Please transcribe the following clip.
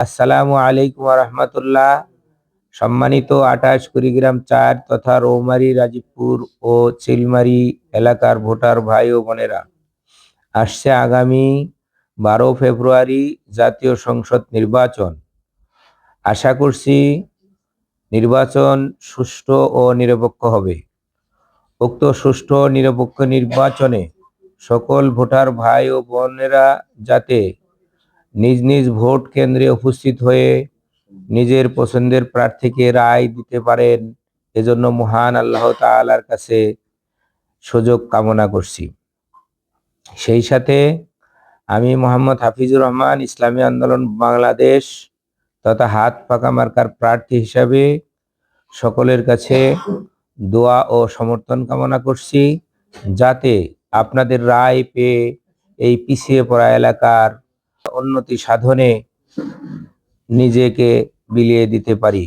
আসসালামু আলাইকুম রহমতুল্লাহ। সম্মানিত আঠাশ কুড়িগ্রাম চার তথা রৌমারি, রাজীবপুর ও চিলমারি এলাকার ভোটার ভাই ও বোনেরা, আসছে আগামী বারো ফেব্রুয়ারি জাতীয় সংসদ নির্বাচন। আশা করছি নির্বাচন সুষ্ঠু ও নিরপেক্ষ হবে। উক্ত সুষ্ঠু নিরপেক্ষ নির্বাচনে সকল ভোটার ভাই ও বোনেরা যাতে নিজ নিজ ভোট কেন্দ্রে উপস্থিত হয়ে নিজের পছন্দের প্রার্থীকে রায় দিতে পারেন। এজন্য মহান আল্লাহ তাআলার কাছে সুযোগ কামনা করছি। সেই সাথে আমি মোহাম্মদ হাফিজুর রহমান, ইসলামী আন্দোলন বাংলাদেশ তথা হাত পাকা মার্কার প্রার্থী হিসাবে সকলের কাছে দোয়া ও সমর্থন কামনা করছি যাতে আপনাদের রায় পেয়ে এই পিছিয়ে পড়া এলাকার উন্নতি সাধনে নিজেকে বিলিয়ে দিতে পারি।